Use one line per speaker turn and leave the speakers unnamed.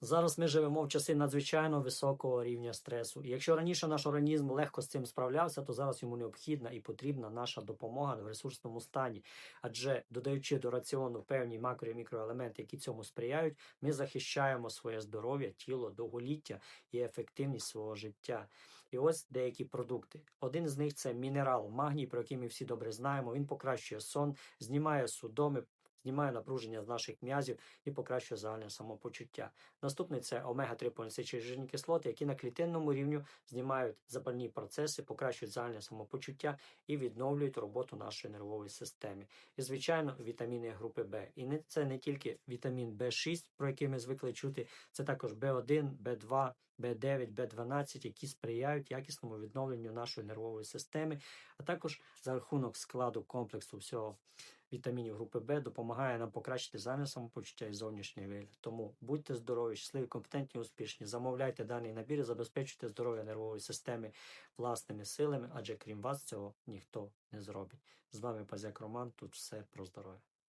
Зараз ми живемо в часи надзвичайно високого рівня стресу. І якщо раніше наш організм легко з цим справлявся, то зараз йому необхідна і потрібна наша допомога в ресурсному стані. Адже додаючи до раціону певні макро і мікроелементи, які цьому сприяють, ми захищаємо своє здоров'я, тіло, довголіття і ефективність свого життя. І ось деякі продукти. Один з них це мінерал магній, про який ми всі добре знаємо. Він покращує сон, знімає судоми. Знімає напруження з наших м'язів і покращує загальне самопочуття. Наступний це омега-3 полінцичні жирні кислоти, які на клітинному рівні знімають запальні процеси, покращують загальне самопочуття і відновлюють роботу нашої нервової системи. І, звичайно, вітаміни групи Б. І це не тільки вітамін Б6, про який ми звикли чути, це також Б1, Б2, Б9, Б12, які сприяють якісному відновленню нашої нервової системи, а також за рахунок складу комплексу всього вітамінів групи Б допомагає нам покращити загальне самопочуття і зовнішній вигляд. Тому будьте здорові, щасливі, компетентні, успішні. Замовляйте даний набір і забезпечуйте здоров'я нервової системи власними силами, адже крім вас цього ніхто не зробить. З вами Пазяк Роман. Тут все про здоров'я.